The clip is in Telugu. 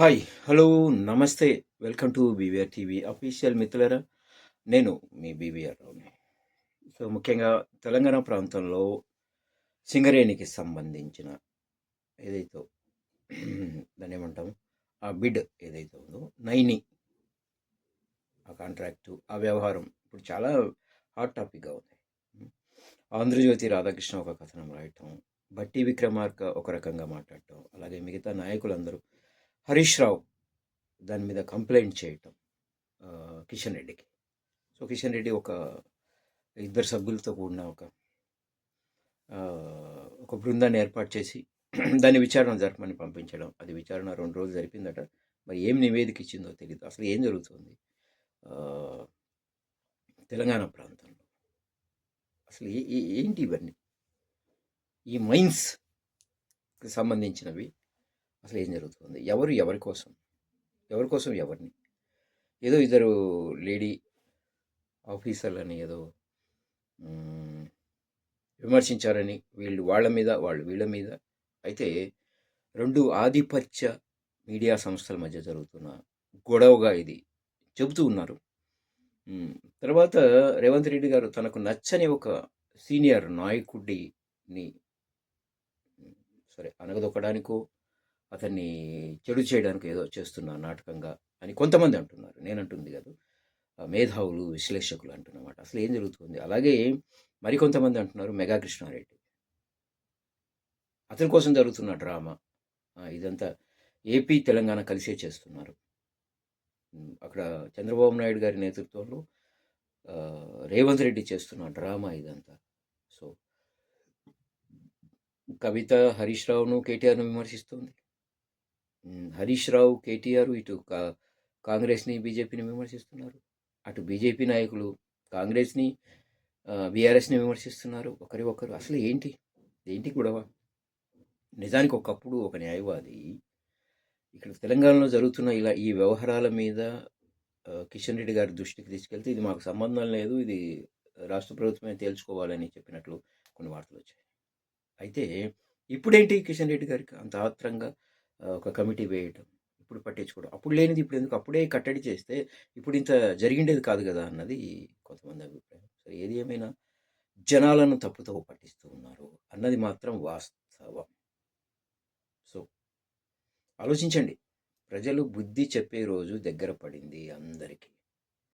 హాయ్ హలో నమస్తే. Welcome to BVR TV official మిత్రులరా నేను మీ బీవీఆర్ రావుని సో ముఖ్యంగా తెలంగాణ ప్రాంతంలో సింగరేణికి సంబంధించిన ఏదైతే దాన్ని ఏమంటాము ఆ బిడ్ ఏదైతే ఉందో నైని ఆ కాంట్రాక్టు ఆ వ్యవహారం ఇప్పుడు చాలా హాట్ టాపిక్గా ఉంది. ఆంధ్రజ్యోతి రాధాకృష్ణ ఒక కథనం రాయటం బట్టి విక్రమార్క ఒక రకంగా మాట్లాడటం అలాగే మిగతా నాయకులందరూ హరీష్ రావు దాని మీద కంప్లైంట్ చేయటం కిషన్ రెడ్డికి. సో కిషన్ రెడ్డి ఒక ఇద్దరు సభ్యులతో కూడిన ఒక ఒక బృందాన్ని ఏర్పాటు చేసి దాన్ని విచారణ జరపమని పంపించడం. అది విచారణ రెండు రోజులు జరిపిందట. మరి ఏం నివేదిక ఇచ్చిందో తెలియదు అసలు ఏం జరుగుతుంది? తెలంగాణ ప్రాంతంలో. అసలు ఏంటి ఇవన్నీ? ఈ మైన్స్కి సంబంధించినవి అసలు ఏం జరుగుతుంది? ఎవరు ఎవరి కోసం? ఎవరి కోసం ఎవరిని? ఏదో ఇద్దరు లేడీ ఆఫీసర్లని ఏదో విమర్శించారని వీళ్ళు వాళ్ళ మీద వాళ్ళు వీళ్ళ మీద. అయితే రెండు ఆధిపత్య మీడియా సంస్థల మధ్య జరుగుతున్న గొడవగా ఇది చెబుతూ ఉన్నారు. తర్వాత రేవంత్ రెడ్డి గారు తనకు నచ్చని ఒక సీనియర్ నాయకుడిని సరే అనగదొక్కడానికో అతన్ని చెడు చేయడానికి ఏదో చేస్తున్న నాటకంగా అని కొంతమంది అంటున్నారు. నేను అంటుంది కాదు మేధావులు విశ్లేషకులు అంటున్నమాట. అసలు ఏం జరుగుతుంది? అలాగే మరికొంతమంది అంటున్నారు మెగా కృష్ణారెడ్డి అతని కోసం జరుగుతున్న డ్రామా. ఇదంతా ఏపీ తెలంగాణ కలిసే చేస్తున్నారు. అక్కడ చంద్రబాబు నాయుడు గారి నేతృత్వంలో రేవంత్ రెడ్డి చేస్తున్న డ్రామా ఇదంతా. సో కవిత హరీష్ రావును కేటీఆర్ను విమర్శిస్తుంది. హరీష్ రావు కేటీఆర్ ఇటు కా కాంగ్రెస్ని బీజేపీని విమర్శిస్తున్నారు. అటు బీజేపీ నాయకులు కాంగ్రెస్ని బీఆర్ఎస్ని విమర్శిస్తున్నారు. ఒకరి ఒకరు అసలు ఏంటి? ఏంటి గొడవ? నిజానికి ఒకప్పుడు ఒక న్యాయవాది ఇక్కడ తెలంగాణలో జరుగుతున్న ఇలా ఈ వ్యవహారాల మీద కిషన్ రెడ్డి గారి దృష్టికి తీసుకెళ్తే ఇది మాకు సంబంధం లేదు ఇది రాష్ట్ర ప్రభుత్వమే తేల్చుకోవాలని చెప్పినట్లు కొన్ని వార్తలు వచ్చాయి. అయితే ఇప్పుడేంటి కిషన్ రెడ్డి గారికి అంత ఆత్రంగా ఒక కమిటీ వేయటం ఇప్పుడు పట్టించుకోవడం. అప్పుడు లేనిది ఇప్పుడు ఎందుకు? అప్పుడే కట్టడి చేస్తే ఇప్పుడు ఇంత జరిగిండేది కాదు కదా అన్నది కొంతమంది అభిప్రాయం. సరే ఏది ఏమైనా జనాలను తప్పుతో పట్టిస్తూ ఉన్నారు అన్నది మాత్రం వాస్తవం. సో ఆలోచించండి. ప్రజలు బుద్ధి చెప్పే రోజు దగ్గర పడింది అందరికీ.